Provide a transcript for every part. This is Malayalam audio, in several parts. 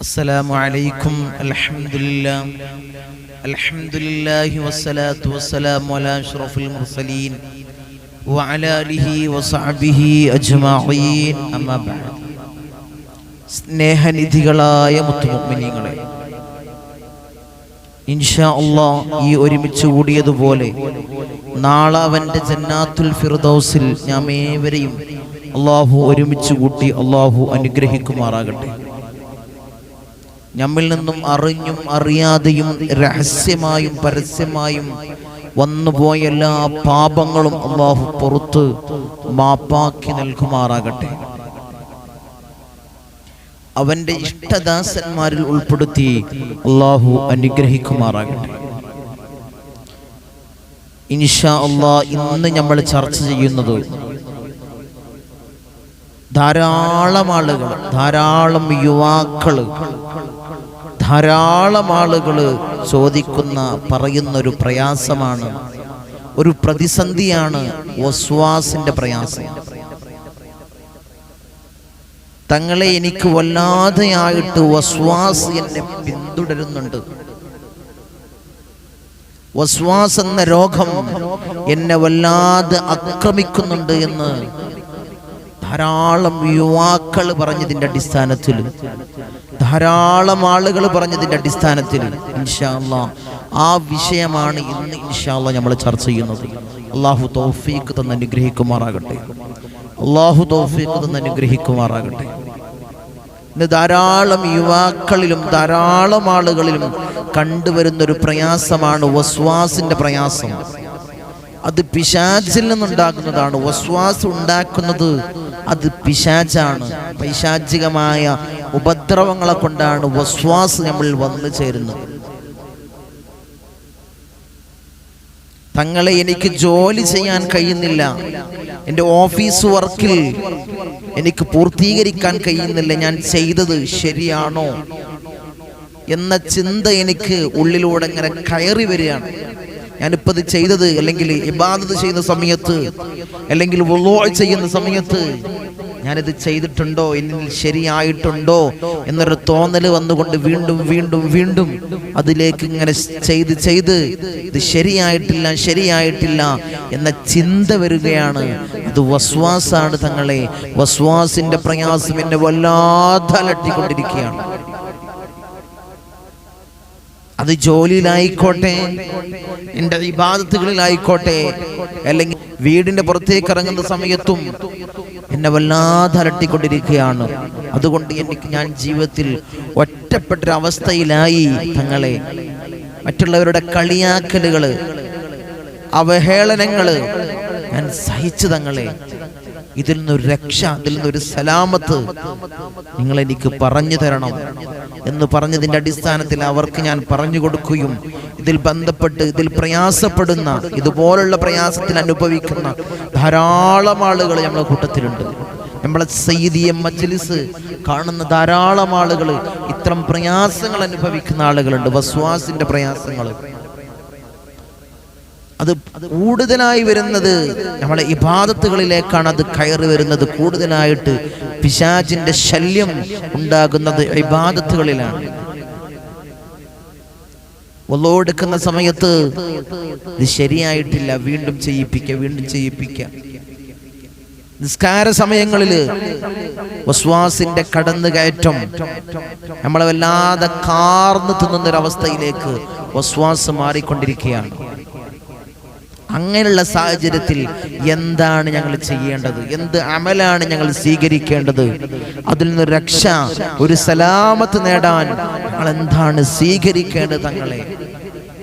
السلام عليكم الحمد لله الحمد لله والصلاة والسلام على أشرف المرسلين وعلى آله وصحبه أجمعين أما بعد സ്നേഹനിധികളായ മുത്തുമുഗ്മിനികളെ ഇൻഷാ അള്ളാ ഈ ഒരുമിച്ച് കൂടിയതുപോലെ നാളെ അവന്റെ ജന്നാത്തുൽ ഫിർദൗസിൽ ഞാൻ ഏവരെയും അള്ളാഹു ഒരുമിച്ച് കൂട്ടി അള്ളാഹു അനുഗ്രഹിക്കുമാറാകട്ടെ. നമ്മിൽ നിന്നും അറിഞ്ഞും അറിയാതെയും രഹസ്യമായും പരസ്യമായും വന്നുപോയ എല്ലാ പാപങ്ങളും അള്ളാഹു പുറത്ത് മാപ്പാക്കി നൽകുമാറാകട്ടെ. അവന്റെ ഇഷ്ടദാസന്മാരിൽ ഉൾപ്പെടുത്തി അള്ളാഹു അനുഗ്രഹിക്കുമാറാകട്ടെ. ഇൻഷാ അള്ളാ ഇന്ന് നമ്മൾ ചർച്ച ചെയ്യുന്നത് ധാരാളം ആളുകൾ ധാരാളം യുവാക്കൾ ധാരാളം ആളുകൾ ചോദിക്കുന്ന പറയുന്ന ഒരു പ്രയാസമാണ്. ഒരു പ്രതിസന്ധിയാണ് വസ്വാസിന്റെ പ്രയാസം. തങ്ങളെ എനിക്ക് വല്ലാതെയായിട്ട് വസ്വാസ് എന്നെ പിന്തുടരുന്നുണ്ട്. വസ്വാസ് എന്ന രോഗം എന്നെ വല്ലാതെ ആക്രമിക്കുന്നുണ്ട് എന്ന് ധാരാളം യുവാക്കൾ പറഞ്ഞതിന്റെ അടിസ്ഥാനത്തിൽ. ധാരാളം ആളുകൾ പറഞ്ഞതിന്റെ അടിസ്ഥാനത്തിൽ. ഇൻഷാല്ല ആ വിഷയമാണ് ഇന്ന് ഇൻഷാല്ല നമ്മൾ ചർച്ച ചെയ്യുന്നത്. അള്ളാഹു തോഫീക്ക് തന്ന് അനുഗ്രഹിക്കുമാറാകട്ടെ. അള്ളാഹു തോഫീക്ക് തന്ന് അനുഗ്രഹിക്കുമാറാകട്ടെ. ഇന്ന് ധാരാളം യുവാക്കളിലും ധാരാളം ആളുകളിലും കണ്ടുവരുന്നൊരു പ്രയാസമാണ് വസ്വാസിന്റെ പ്രയാസം. അത് പിശാചിൽ നിന്നുണ്ടാകുന്നതാണ്. വസ്വാസ് ഉണ്ടാക്കുന്നത് അത് പിശാചാണ്. പൈശാചികമായ ഉപദ്രവങ്ങളെ കൊണ്ടാണ് വസ്വാസ് നമ്മൾ വന്നു ചേരുന്നത്. തങ്ങളെ എനിക്ക് ജോലി ചെയ്യാൻ കഴിയുന്നില്ല. എന്റെ ഓഫീസ് വർക്കിൽ എനിക്ക് പൂർത്തീകരിക്കാൻ കഴിയുന്നില്ല. ഞാൻ ചെയ്തത് ശരിയാണോ? എന്ന ചിന്ത എനിക്ക് ഉള്ളിലൂടെ ഇങ്ങനെ കയറി വരികയാണ്. ഞാനിപ്പോൾ ഇത് ചെയ്തത് അല്ലെങ്കിൽ ഇബാദത്ത് ചെയ്യുന്ന സമയത്ത് അല്ലെങ്കിൽ വുളൂ ചെയ്യുന്ന സമയത്ത് ഞാനിത് ചെയ്തിട്ടുണ്ടോ എന്നിൽ ശരിയായിട്ടുണ്ടോ എന്നൊരു തോന്നൽ വന്നുകൊണ്ട് വീണ്ടും വീണ്ടും വീണ്ടും അതിലേക്ക് ഇങ്ങനെ ചെയ്ത് ചെയ്ത് ഇത് ശരിയായിട്ടില്ല ശരിയായിട്ടില്ല എന്ന ചിന്ത വരികയാണ്. അത് വസ്വാസാണ് തങ്ങളെ. വസ്വാസിന്റെ പ്രയാസം എന്നെ വല്ലാതെ അലട്ടിക്കൊണ്ടിരിക്കുകയാണ്. അത് ജോലിയിലായിക്കോട്ടെ എന്റെ വിവാദത്തുകളിലായിക്കോട്ടെ അല്ലെങ്കിൽ വീടിന്റെ പുറത്തേക്ക് ഇറങ്ങുന്ന സമയത്തും എന്നെ വല്ലാതെ അലട്ടിക്കൊണ്ടിരിക്കുകയാണ്. അതുകൊണ്ട് എനിക്ക് ഞാൻ ജീവിതത്തിൽ ഒറ്റപ്പെട്ടൊരവസ്ഥയിലായി തങ്ങളെ. മറ്റുള്ളവരുടെ കളിയാക്കലുകൾ അവഹേളനങ്ങൾ ഞാൻ സഹിച്ചു തങ്ങളെ. ഇതിൽ നിന്നൊരു രക്ഷ ഇതിൽ നിന്നൊരു സലാമത്ത് നിങ്ങൾ എനിക്ക് പറഞ്ഞു തരണം. എന്ന് പറഞ്ഞതിന്റെ അടിസ്ഥാനത്തിൽ അവർക്ക് ഞാൻ പറഞ്ഞു കൊടുക്കുകയും ഇതിൽ ബന്ധപ്പെട്ട് ഇതിൽ പ്രയാസപ്പെടുന്ന ഇതുപോലുള്ള പ്രയാസത്തിൽ അനുഭവിക്കുന്ന ധാരാളം ആളുകൾ നമ്മുടെ കൂട്ടത്തിലുണ്ട്. നമ്മളെ സയ്യിദിയ മജ്ലിസ് കാണുന്ന ധാരാളം ആളുകൾ ഇത്തരം പ്രയാസങ്ങൾ അനുഭവിക്കുന്ന ആളുകളുണ്ട്. വസ്വാസിന്റെ പ്രയാസങ്ങൾ അത് കൂടുതലായി വരുന്നത് നമ്മളെ ഇബാദത്തുകളിലേക്കാണ് അത് കയറി വരുന്നത്. കൂടുതലായിട്ട് പിശാചിന്റെ ശല്യം ഉണ്ടാകുന്നത് ഇബാദത്തുകളിലാണ്. ഒള്ളോടുക്കുന്ന സമയത്ത് ഇത് ശരിയായിട്ടില്ല. വീണ്ടും ചെയ്യിപ്പിക്കുക വീണ്ടും ചെയ്യിപ്പിക്കുക നിസ്കാര സമയങ്ങളിൽ വസ്വാസിന്റെ കടന്നുകയറ്റം നമ്മളെ വല്ലാതെ കാർന്നു തിന്നുന്നൊരവസ്ഥയിലേക്ക് വസ്വാസ് മാറിക്കൊണ്ടിരിക്കുകയാണ്. അങ്ങനെയുള്ള സാഹചര്യത്തിൽ എന്താണ് ഞങ്ങൾ ചെയ്യേണ്ടത്? എന്ത് അമലാണ് ഞങ്ങൾ സ്വീകരിക്കേണ്ടത്? അതിൽ നിന്ന് രക്ഷ ഒരു സലാമത്ത് നേടാൻ ഞങ്ങൾ എന്താണ് സ്വീകരിക്കേണ്ടത് തങ്ങളെ?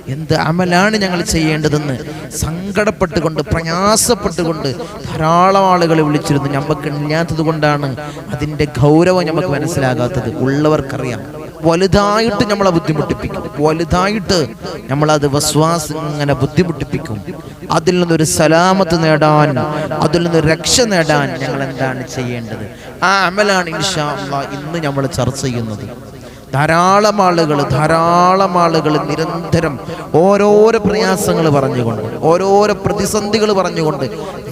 എന്ത് അമലാണ് ഞങ്ങൾ ചെയ്യേണ്ടതെന്ന് സങ്കടപ്പെട്ടുകൊണ്ട് പ്രയാസപ്പെട്ടുകൊണ്ട് ധാരാളം ആളുകളെ വിളിച്ചിരുന്നു. നമുക്ക് ഇല്ലാത്തത് കൊണ്ടാണ് അതിന്റെ ഗൗരവം നമുക്ക് മനസ്സിലാകാത്തത്. ഉള്ളവർക്കറിയാം. വലുതായിട്ട് നമ്മളെ ബുദ്ധിമുട്ടിപ്പിക്കും. വലുതായിട്ട് നമ്മളത് വസ്വാസ് ഇങ്ങനെ ബുദ്ധിമുട്ടിപ്പിക്കും. അതിൽ നിന്നൊരു സലാമത്ത് നേടാൻ അതിൽ നിന്ന് രക്ഷ നേടാൻ ഞങ്ങൾ എന്താണ് ചെയ്യേണ്ടത്? ആ അമലാണ് ഇൻഷാ ഇന്ന് നമ്മൾ ചർച്ച ചെയ്യുന്നത്. ധാരാളം ആളുകൾ ധാരാളം ആളുകൾ നിരന്തരം ഓരോരോ പ്രയാസങ്ങൾ പറഞ്ഞുകൊണ്ട് ഓരോരോ പ്രതിസന്ധികൾ പറഞ്ഞുകൊണ്ട്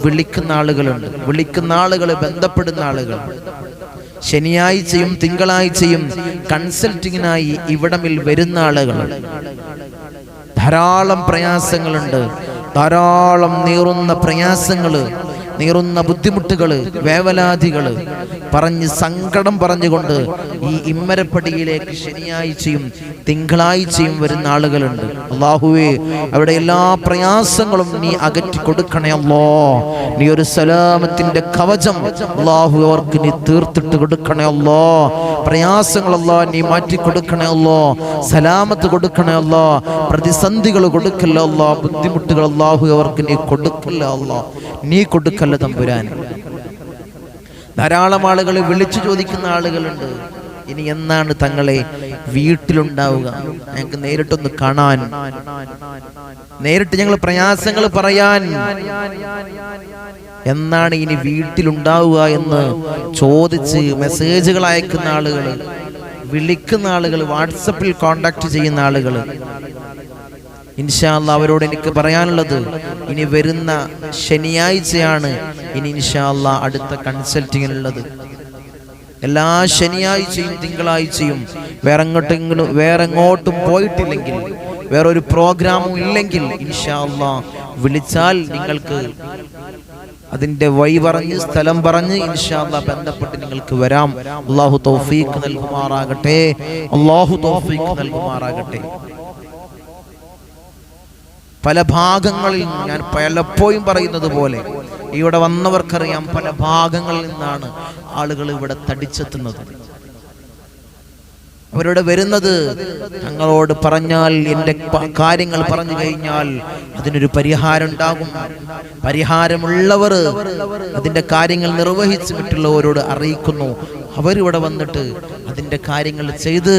വിളിക്കുന്ന ആളുകളുണ്ട്. വിളിക്കുന്ന ആളുകൾ ബന്ധപ്പെടുന്ന ആളുകൾ. ശനിയാഴ്ചയും തിങ്കളാഴ്ചയും കൺസൾട്ടിങ്ങിനായി ഇവിടമിൽ വരുന്ന ആളുകൾ. ധാരാളം പ്രയാസങ്ങളുണ്ട്. ധാരാളം നീറുന്ന പ്രയാസങ്ങൾ. നീറുന്ന ബുദ്ധിമുട്ടുകൾ വേവലാതികൾ പറഞ്ഞ് സങ്കടം പറഞ്ഞുകൊണ്ട് ഈ ഇമ്മരപ്പടിയിലേക്ക് ശനിയാഴ്ചയും തിങ്കളാഴ്ചയും വരുന്ന ആളുകളുണ്ട്. അള്ളാഹുവേ അവിടെ എല്ലാ പ്രയാസങ്ങളും നീ അകറ്റി കൊടുക്കണേ അല്ലോ നീ ഒരു സലാമത്തിന്റെ കവചം അള്ളാഹു അവർക്ക് നീ തീർത്തിട്ട് കൊടുക്കണേ അല്ലോ പ്രയാസങ്ങളല്ലോ നീ മാറ്റി കൊടുക്കണേ അല്ലോ സലാമത്ത് കൊടുക്കണേ അല്ലോ പ്രതിസന്ധികൾ കൊടുക്കല്ലോ ബുദ്ധിമുട്ടുകൾ അള്ളാഹു അവർക്ക് നീ കൊടുക്കല്ലോ നീ കൊടുക്കല്ല തമ്പുരാൻ. ധാരാളം ആളുകൾ വിളിച്ചു ചോദിക്കുന്ന ആളുകളുണ്ട്. ഇനി എന്നാണ് തങ്ങളെ വീട്ടിലുണ്ടാവുക? ഞങ്ങൾക്ക് നേരിട്ടൊന്ന് കാണാൻ. നേരിട്ട് ഞങ്ങൾ പ്രയാസങ്ങൾ പറയാൻ. എന്നാണ് ഇനി വീട്ടിലുണ്ടാവുക എന്ന് ചോദിച്ച് മെസ്സേജുകൾ അയക്കുന്ന ആളുകൾ വിളിക്കുന്ന ആളുകൾ വാട്സപ്പിൽ കോണ്ടാക്ട് ചെയ്യുന്ന ആളുകൾ ഇൻഷാല്ല അവരോട് എനിക്ക് പറയാനുള്ളത് ഇനി വരുന്ന ശനിയാഴ്ചയാണ് ഇനി ഇൻഷാല്ല അടുത്ത കൺസൾട്ടിങ്ങിനുള്ളത് എല്ലാ ശനിയാഴ്ചയും തിങ്കളാഴ്ചയും വേറെ എങ്ങോട്ടെങ്കിലും വേറെ എങ്ങോട്ടും പോയിട്ടില്ലെങ്കിൽ വേറൊരു പ്രോഗ്രാമും ഇല്ലെങ്കിൽ ഇൻഷാല്ല വിളിച്ചാൽ നിങ്ങൾക്ക് അതിന്റെ വഴി പറഞ്ഞ് സ്ഥലം പറഞ്ഞ് ഇൻഷാല്ല ബന്ധപ്പെട്ട് നിങ്ങൾക്ക് വരാം. അള്ളാഹു തൗഫീഖ് നൽകുമാറാകട്ടെ. അള്ളാഹു തൗഫീഖ് നൽകുമാറാകട്ടെ. പല ഭാഗങ്ങളിൽ ഞാൻ പലപ്പോഴും പറയുന്നത് പോലെ ഇവിടെ വന്നവർക്കറിയാം പല ഭാഗങ്ങളിൽ നിന്നാണ് ആളുകൾ ഇവിടെ തടിച്ചെത്തുന്നത്. അവരോട് വരുന്നത്. തങ്ങളോട് പറഞ്ഞാൽ എന്റെ കാര്യങ്ങൾ പറഞ്ഞു കഴിഞ്ഞാൽ അതിനൊരു പരിഹാരം ഉണ്ടാകും പരിഹാരമുള്ളവർ അതിന്റെ കാര്യങ്ങൾ നിർവഹിച്ച് മറ്റുള്ളവരോട് അറിയിക്കുന്നു. അവരിവിടെ വന്നിട്ട് അതിന്റെ കാര്യങ്ങൾ ചെയ്ത്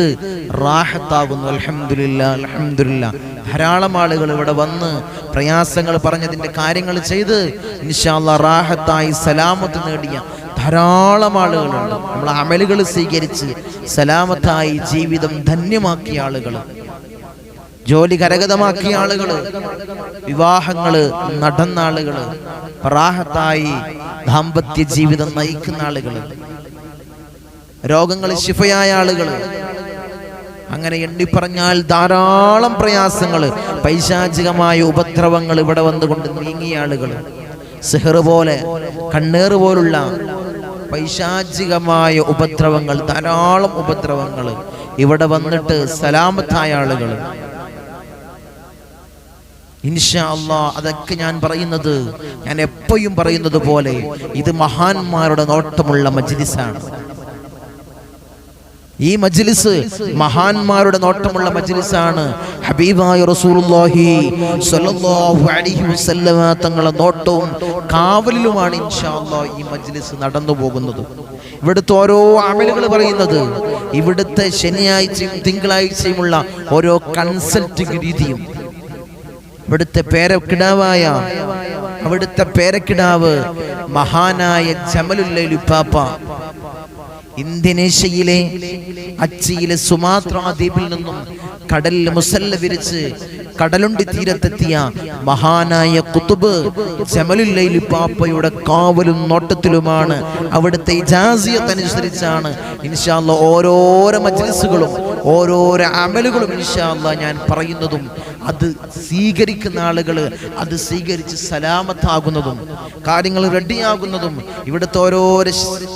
റാഹത്താകുന്നു. അലഹമില്ല അലഹമില്ല ധാരാളം ആളുകൾ ഇവിടെ വന്ന് പ്രയാസങ്ങൾ പറഞ്ഞതിന്റെ കാര്യങ്ങൾ ചെയ്ത് ഇൻഷാല്ല റാഹത്തായി സലാമത്ത് നേടിയ ധാരാളം ആളുകളുണ്ട്. നമ്മൾ അമലുകൾ സ്വീകരിച്ച് സലാമത്തായി ജീവിതം ധന്യമാക്കിയ ആളുകൾ ജോലി കരഗതമാക്കിയ ആളുകൾ വിവാഹങ്ങൾ നടന്ന ആളുകൾ പ്രാഹത്തായി ദാമ്പത്യ ജീവിതം നയിക്കുന്ന ആളുകൾ രോഗങ്ങൾ ശിഫയായ ആളുകൾ അങ്ങനെ എണ്ണിപ്പറഞ്ഞാൽ ധാരാളം പ്രയാസങ്ങൾ പൈശാചികമായ ഉപദ്രവങ്ങൾ ഇവിടെ വന്നുകൊണ്ട് നീങ്ങിയ ആളുകൾ സിഹർ പോലെ കണ്ണേറ് പോലുള്ള പൈശാചികമായ ഉപദ്രവങ്ങൾ ധാരാളം ഉപദ്രവങ്ങൾ ഇവിടെ വന്നിട്ട് സലാമത്തായ ആളുകൾ. ഇൻഷാ അള്ളാ അതൊക്കെ ഞാൻ പറയുന്നത് ഞാൻ എപ്പോഴും പറയുന്നത് പോലെ ഇത് മഹാന്മാരുടെ നോട്ടമുള്ള മജ്ലിസാണ്. ഈ മജ്ലിസ് മഹാന്മാരുടെ നോട്ടമുള്ള മജ്ലിസാണ്. ഹബീബായ റസൂലുള്ളാഹി സ്വല്ലല്ലാഹു അലൈഹി വസല്ലമ തങ്ങളുടെ നോട്ടവും കാവലിലുമാണ് ഇൻഷാ അല്ലാഹ് ഈ മജ്ലിസ് നടന്നു പോകുന്നത്. ഇവിടുത്തെ ഓരോ അമലുകൾ പറയുന്നത് ഇവിടുത്തെ ശനിയാഴ്ചയും തിങ്കളാഴ്ചയുമുള്ള ഓരോ കൺസൾട്ടിംഗ് രീതിയും. ഇവിടുത്തെ പേരക്കിടാവായ അവിടുത്തെ പേരക്കിടാവ് മഹാനായ ജമലുല്ലുപ്പാപ്പ ഇന്തോനേഷ്യയിലെ അച്ചിയിലെ സുമാത്ര ദ്വീപിൽ നിന്നും കടലിൽ മുസല്ല വിരിച്ച് കടലുണ്ടി തീരത്തെത്തിയ മഹാനായ കുത്തുബ് ജമലുല്ലൈലി പാപ്പയുടെ കാവലും നോട്ടത്തിലുമാണ് അവിടുത്തെ ഇജാസിയത്ത് അനുസരിച്ചാണ് ഇൻഷാല്ല ഓരോരോ മജ്ലിസുകളും ഓരോരോ അമലുകളും ഇൻഷാല്ല ഞാൻ പറയുന്നതും അത് സ്വീകരിക്കുന്ന ആളുകൾ അത് സ്വീകരിച്ച് സലാമത്താകുന്നതും കാര്യങ്ങൾ റെഡിയാകുന്നതും ഇവിടുത്തെ ഓരോരോ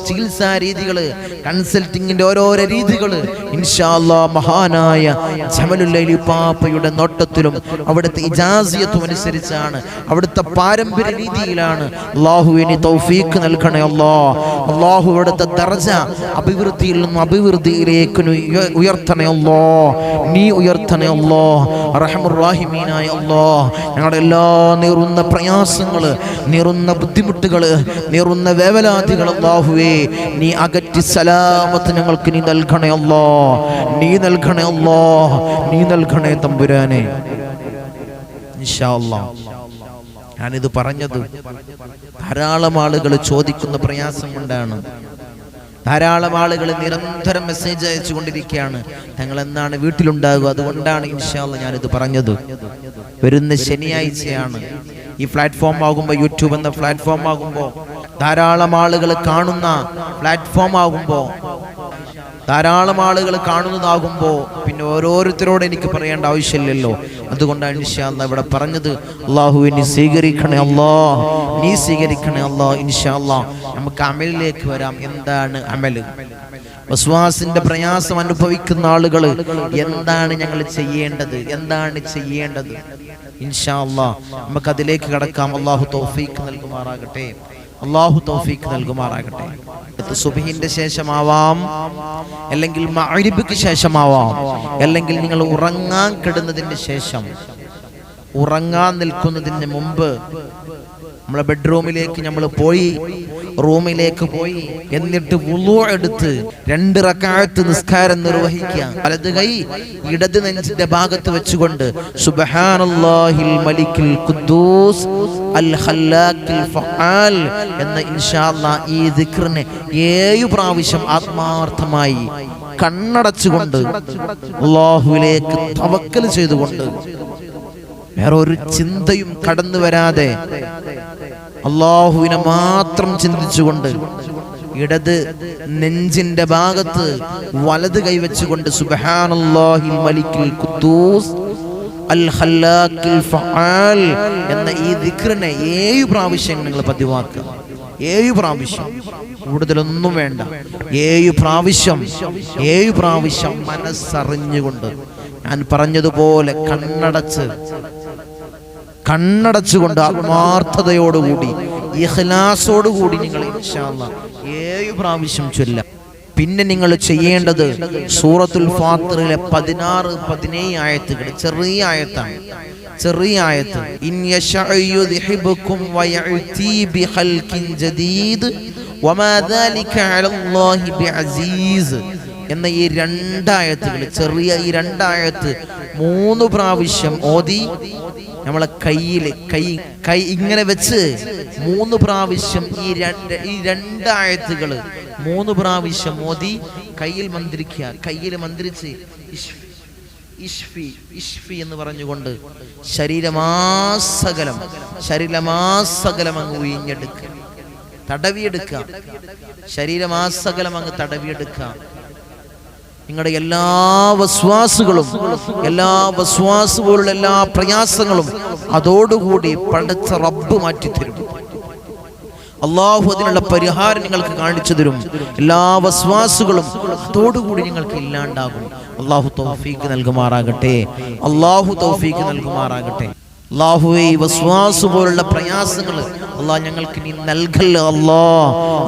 ചികിത്സാ രീതികൾ കൺസൾട്ടിങ്ങിന്റെ ഓരോരോ രീതികൾ ഇൻഷാല്ലാ മഹാനായ ജമലുല്ലി പാപ്പയുടെ നോട്ടത്തിലും അവിടുത്തെ ഇജാസിയത്തും അനുസരിച്ചാണ് അവിടുത്തെ പാരമ്പര്യ രീതിയിലാണ് അള്ളാഹുവിന് തൗഫീഖ് നൽകണേ അല്ലാ. അള്ളാഹു അവിടുത്തെ ദർജ അഭിവൃദ്ധിയിൽ നിന്നും അഭിവൃദ്ധിയിലേക്ക് ഉയർത്തണേ അല്ലോ. നീ ഉയർത്തണേ അല്ലോ. റഹമുറാഹിമീനായ അള്ളാ ഞങ്ങളുടെ എല്ലാ നീറുന്ന പ്രയാസങ്ങൾ നീറുന്ന ബുദ്ധിമുട്ടുകൾ നീറുന്ന വേവലാതികൾ അള്ളാഹുവേ നീ അകറ്റി സലാമത്ത് ഞങ്ങൾക്ക് നീ നൽകണേ അല്ലോ നീ നൽകണേ അല്ലോ നീ നൽകണേ തമ്പുരാനെ. ഞാനിത് പറഞ്ഞത് ധാരാളം ആളുകൾ ചോദിക്കുന്ന പ്രയാസം കൊണ്ടാണ് ധാരാളം ആളുകൾ നിരന്തരം മെസ്സേജ് അയച്ചു കൊണ്ടിരിക്കുകയാണ്. ഞങ്ങൾ എന്നാണ് വീട്ടിലുണ്ടാകുക അതുകൊണ്ടാണ് ഇൻഷാല്ല ഞാനിത് പറഞ്ഞത്. വരുന്ന ശനിയാഴ്ചയാണ്. ഈ പ്ലാറ്റ്ഫോം ആകുമ്പോൾ യൂട്യൂബ് എന്ന പ്ലാറ്റ്ഫോം ആകുമ്പോൾ ധാരാളം ആളുകൾ കാണുന്ന പ്ലാറ്റ്ഫോം ആകുമ്പോൾ ധാരാളം ആളുകൾ കാണുന്നതാകുമ്പോൾ പിന്നെ ഓരോരുത്തരോട് എനിക്ക് പറയേണ്ട ആവശ്യമില്ലല്ലോ. അതുകൊണ്ടാണ് ഇൻഷാല്ല ഇവിടെ പറഞ്ഞത് അള്ളാഹു നീ സ്വീകരിക്കണേ അല്ലാ നീ സ്വീകരിക്കണേ അല്ലാ ഇൻഷാല്ല നമുക്ക് അമലിലേക്ക് വരാം. എന്താണ് അമൽ വസ്വാസിന്റെ പ്രയാസം അനുഭവിക്കുന്ന ആളുകൾ എന്താണ് ഞങ്ങൾ ചെയ്യേണ്ടത്? എന്താണ് ചെയ്യേണ്ടത്? ഇൻഷാ ഇൻഷാല്ല നമുക്ക് അതിലേക്ക് കടക്കാം. അള്ളാഹു തോഫീക്ക് നൽകുമാറാകട്ടെ. അള്ളാഹു തൗഫീഖ് നൽകുമാറാകട്ടെ. സുബഹിന്റെ ശേഷമാവാം. അല്ലെങ്കിൽ മഅരിബിക്ക് ശേഷമാവാം. അല്ലെങ്കിൽ നിങ്ങൾ ഉറങ്ങാൻ കിടുന്നതിന് ശേഷം ഉറങ്ങാൻ നിൽക്കുന്നതിന് മുമ്പ് നമ്മളെ ബെഡ്റൂമിലേക്ക് നമ്മൾ പോയി റൂമിലേക്ക് പോയി എന്നിട്ട് വുളു എടുത്ത് രണ്ട് റക്കാഴത്ത് നിസ്കാരം നിർവഹിക്കുക. വലത് കൈ ഇടത് നെഞ്ചിന്റെ ഭാഗത്ത് വെച്ചുകൊണ്ട് മലിക്കിൽ ഖുദ്ദൂസ് അൽ എന്ന ഈ ദിക്റിനെ ഏഴു പ്രാവശ്യം ആത്മാർത്ഥമായി കണ്ണടച്ചുകൊണ്ട് അള്ളാഹുവിലേക്ക് തവക്കൽ ചെയ്തുകൊണ്ട് വേറെ ഒരു ചിന്തയും കടന്നു വരാതെ അള്ളാഹുവിനെ മാത്രം ചിന്തിച്ചുകൊണ്ട് ഇടത് നെഞ്ചിന്റെ ഭാഗത്ത് വലത് കൈവച്ചുകൊണ്ട് സുബ്ഹാനല്ലാഹിൽ മലിക്കിൽ ഖുദ്ദൂസ് അൽ ഖല്ലാഖിൽ ഫആൽ എന്ന ഈ ദിക്റിനെ ഏഴ് പ്രാവശ്യം നിങ്ങൾ പതിവാക്കുക. ഏഴ് പ്രാവശ്യം. കൂടുതലൊന്നും വേണ്ട. ഏഴ് പ്രാവശ്യം. ഏഴ് പ്രാവശ്യം മനസ്സറിഞ്ഞുകൊണ്ട് ഞാൻ പറഞ്ഞതുപോലെ കണ്ണടച്ച് കണ്ണടച്ചുകൊണ്ട് ആത്മാർത്ഥതയോടുകൂടി ഇഹ്ലാസോടുകൂടി നിങ്ങൾ ഇൻഷാല്ല ഏഴ് പ്രാവശ്യം ചൊല്ലാം. പിന്നെ നിങ്ങൾ ചെയ്യേണ്ടത് സൂറത്തുൽ ഫാത്തിറിലെ പതിനാറ് പതിനേഴ് ആയത്തുകൾ ചെറിയ ആയത്താണ്. ചെറിയ ആയത്ത് ഇൻ എന്ന ഈ രണ്ടായത്തുകൾ ചെറിയ ഈ രണ്ടായത്ത് മൂന്ന് പ്രാവശ്യം ഓതി നമ്മളെ കയ്യിൽ കൈ കൈ ഇങ്ങനെ വെച്ച് മൂന്ന് പ്രാവശ്യം ഈ രണ്ട് ഈ രണ്ടായത്തുകൾ മൂന്ന് പ്രാവശ്യം മോദി കയ്യിൽ മന്ത്രിക്കുക കയ്യിൽ മന്ത്രിച്ച് ഇഷ്ഫി, ഇഷ്ഫി എന്ന് പറഞ്ഞുകൊണ്ട് ശരീരമാസകലം ശരീരമാസകലം അങ്ങ് ഉയിഞ്ഞെടുക്കുക തടവിയെടുക്കുക. ശരീരമാസകലം അങ്ങ് തടവിയെടുക്കുക. നിങ്ങളുടെ എല്ലാ വസ്വാസുകളും എല്ലാ വസ്വാസുകളുടെ എല്ലാ പ്രയാസങ്ങളും അതോടുകൂടി പഠിച്ച റബ്ബ് മാറ്റിത്തരും. അള്ളാഹു അതിനുള്ള പരിഹാരം നിങ്ങൾക്ക് കാണിച്ചു തരും. എല്ലാ വസ്വാസുകളും അതോടുകൂടി നിങ്ങൾക്ക് ഇല്ലാണ്ടാകും. അള്ളാഹു തൗഫീക്ക് നൽകുമാറാകട്ടെ. അള്ളാഹു തൗഫീക്ക് നൽകുമാറാകട്ടെ. അള്ളാഹുവെ വസ്വാസ് പോലുള്ള പ്രയാസങ്ങൾ അള്ളാഹ് ഞങ്ങൾക്ക് നീ നൽകല്ല അല്ലാ.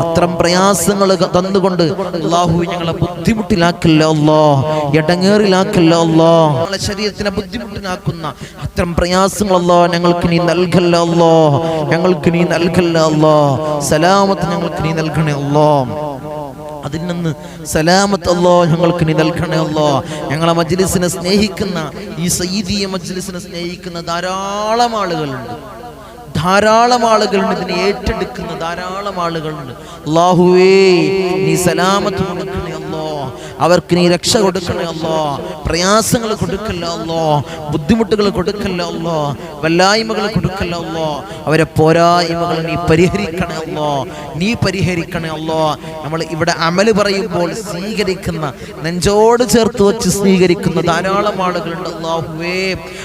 അത്തരം പ്രയാസങ്ങൾ തന്നുകൊണ്ട് അള്ളാഹു ഞങ്ങളെ ബുദ്ധിമുട്ടിലാക്കല്ല അല്ലാ. ഇടങ്ങേറിലാക്കല്ല അല്ലാ. ഞങ്ങളെ ശരീരത്തിനെ ബുദ്ധിമുട്ടിലാക്കുന്ന അത്തരം പ്രയാസങ്ങൾ അല്ലാ ഞങ്ങൾക്ക് നീ നൽകല്ല അല്ലാ. ഞങ്ങൾക്ക് നീ നൽകല്ല അല്ലാ. സലാമത്ത് ഞങ്ങൾക്ക് നീ നൽകണേ അല്ലാ. അതിൽ നിന്ന് സലാമത്ത് അല്ലോ ഞങ്ങൾക്ക് നീ നൽകണേ ഞങ്ങളെ മജ്ലിസിനെ സ്നേഹിക്കുന്ന ഈ സയ്യിദീയ മജ്ലിസിനെ സ്നേഹിക്കുന്ന ധാരാളം ആളുകളുണ്ട്. ധാരാളം ആളുകളുണ്ട് ഇതിനെ ഏറ്റെടുക്കുന്ന ധാരാളം ആളുകളുണ്ട്. അള്ളാഹുവേ നീ സലാമത്ത് കൊടുക്കണേ അവർക്ക് നീ രക്ഷ കൊടുക്കണേ അല്ലോ. പ്രയാസങ്ങൾ കൊടുക്കല്ലോ ബുദ്ധിമുട്ടുകൾ കൊടുക്കല്ലോ വല്ലായ്മകൾ കൊടുക്കല്ലോ അവരെ പോരായ്മകൾ നീ പരിഹരിക്കണേ അല്ലോ. നീ പരിഹരിക്കണേ അല്ലോ. നമ്മൾ ഇവിടെ അമൽ പറയുമ്പോൾ സ്വീകരിക്കുന്ന നെഞ്ചോട് ചേർത്ത് വെച്ച് സ്വീകരിക്കുന്ന ധാരാളം ആളുകളുണ്ട് അള്ളാഹുവേ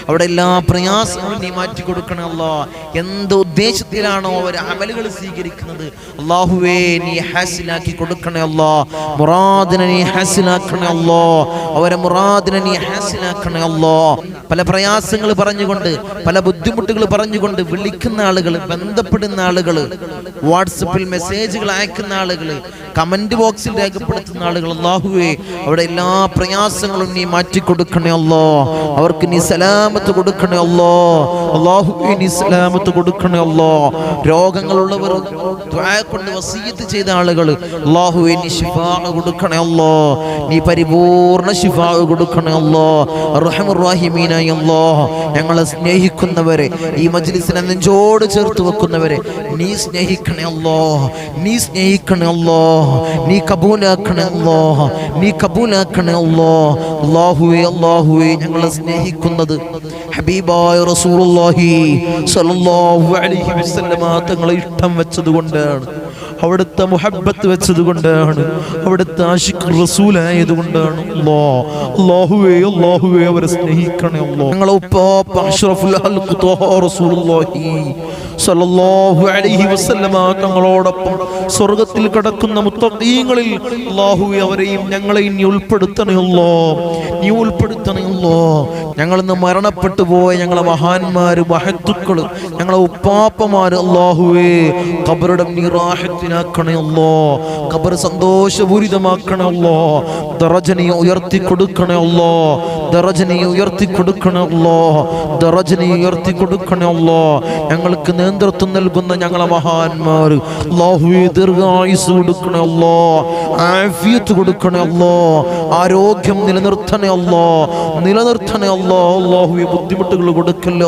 അവിടെ എല്ലാ പ്രയാസങ്ങളും നീ മാറ്റി കൊടുക്കണേ അല്ലോ. എന്ത് ഉദ്ദേശത്തിലാണോ അവർ അമലുകൾ സ്വീകരിക്കുന്നത്? അള്ളാഹുവേ നീ ഹാസിലാക്കി കൊടുക്കണേ അല്ലോ. മുറാദിനെ നീ ഹാസിലാക്കണേ അല്ലോ. അവരെ മുറാദിനെ നീ ഹാസിലാക്കണേ അല്ലോ. പല പ്രയാസങ്ങൾ പറഞ്ഞുകൊണ്ട് പല ബുദ്ധിമുട്ടുകൾ പറഞ്ഞുകൊണ്ട് വിളിക്കുന്ന ആളുകൾ ബന്ധപ്പെടുന്ന ആളുകൾ വാട്സപ്പിൽ മെസ്സേജുകൾ അയക്കുന്ന ആളുകൾ കമന്റ് ബോക്സിൽ രേഖപ്പെടുത്തുന്ന ആളുകൾ അള്ളാഹുവേ അവിടെ എല്ലാ പ്രയാസങ്ങളും നീ മാറ്റി കൊടുക്കണേ അല്ലോ. അവർക്ക് നീ സലാമത്ത് കൊടുക്കണേ അല്ലോ. അള്ളാഹുവേ നീ സലാമത്ത് കൊടുക്കണേ അല്ലോ. രോഗങ്ങളുള്ളവർ കൊണ്ട് വസീയത്ത് ചെയ്ത ആളുകൾ അള്ളാഹുവേ നീ ശിഫാ കൊടുക്കണേ അല്ലോ. നീ പരിപൂർണ ശിഫാ കൊടുക്കണേ അല്ലോ. റഹമുറാഹിമീനായി അല്ലോ. ഞങ്ങളെ സ്നേഹിക്കുന്നവരെ ഈ മജ്ലിസിനെ നെഞ്ചോട് ചേർത്ത് വെക്കുന്നവരെ നീ സ്നേഹിക്കണേ അല്ലോ. നീ സ്നേഹിക്കണേ അല്ലോ. നീ കബൂലാക്കണേ അല്ലോ നീ കബൂലാക്കണേ അല്ലോ അള്ളാഹുവേ അള്ളാഹുവേ ഞങ്ങളെ സ്നേഹിക്കുന്നത് ഹബീബായ റസൂലുള്ളാഹി സ്വല്ലല്ലാഹു അലൈഹി വസല്ലമ തങ്ങളെ ഇഷ്ടം വെച്ചത് കൊണ്ടാണ് അവിടുത്തെ മുഹബത്ത് വെച്ചത് കൊണ്ടാണ് അവിടുത്തെ ആഷിഖ് റസൂലായത് കൊണ്ടാണ് അവരെ സ്നേഹിക്കണേ അല്ലാ. ഞങ്ങളെ ഉപ്പാപ്പ അഷ്റഫുൽ റസൂലുള്ളാഹി അലൈഹി തങ്ങളോടൊപ്പം സ്വർഗത്തിൽ കിടക്കുന്ന മുത്തഖീങ്ങളിൽ അവരെയും ഞങ്ങളെയും നീ ഉൾപ്പെടുത്തണേ അല്ലാ. നീ ഉൾപ്പെടുത്തണേ ഞങ്ങളിന്ന് മരണപ്പെട്ടു പോയ ഞങ്ങളെ മഹാന്മാര് മഹത്തുക്കൾ ഞങ്ങളെ ഉപ്പാപ്പമാര് അല്ലാഹുവേ കബറുടെ നിറാഹത്തിനാക്കണേ അല്ലോ. ഖബർ ഉയർത്തി ഉയർത്തി ഉയർത്തി ഞങ്ങൾക്ക് നേതൃത്വം നൽകുന്ന ഞങ്ങളെ മഹാന്മാർ ദീർഘായുസ് കൊടുക്കണല്ലോ ആഫിയത്ത് കൊടുക്കണേ അല്ലോ. ആരോഗ്യം നിലനിർത്തണേ അല്ലോ. നിലനിർത്തണേ അല്ലോ. അല്ലാഹുവേ ബുദ്ധിമുട്ടുകൾ കൊടുക്കല്ലേ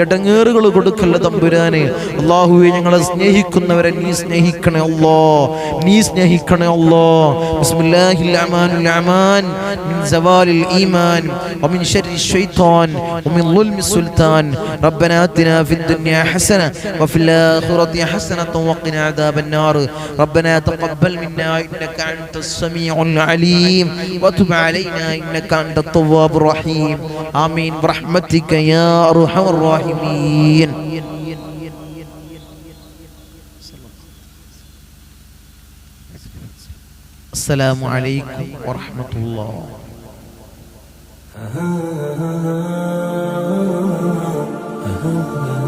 ഇടങ്ങേറുകൾ കൊടുക്കല്ലേ തമ്പുരാനെ. അല്ലാഹുവേ ഞങ്ങളെ സ്നേഹിക്കുന്നവരെ നീ സ്നേഹിക്കണേ അല്ലോ നീ സ്നേഹിക്കണേ അല്ലോ ബിസ്മില്ലാഹിൽ അമാനുൽ അമാൻ മിൻ സവാലിൽ ഈമാൻ ومن شر الشيطان ومن ظلم السلطان ربنا آتنا في الدنيا حسنة وفي الآخرة حسنة وقنا عذاب النار ربنا تقبل منا إنك أنت السميع العليم وتب علينا إنك أنت التواب الرحيم آمين برحمتك يا أرحم الراحمين السلام عليكم ورحمة الله. Ah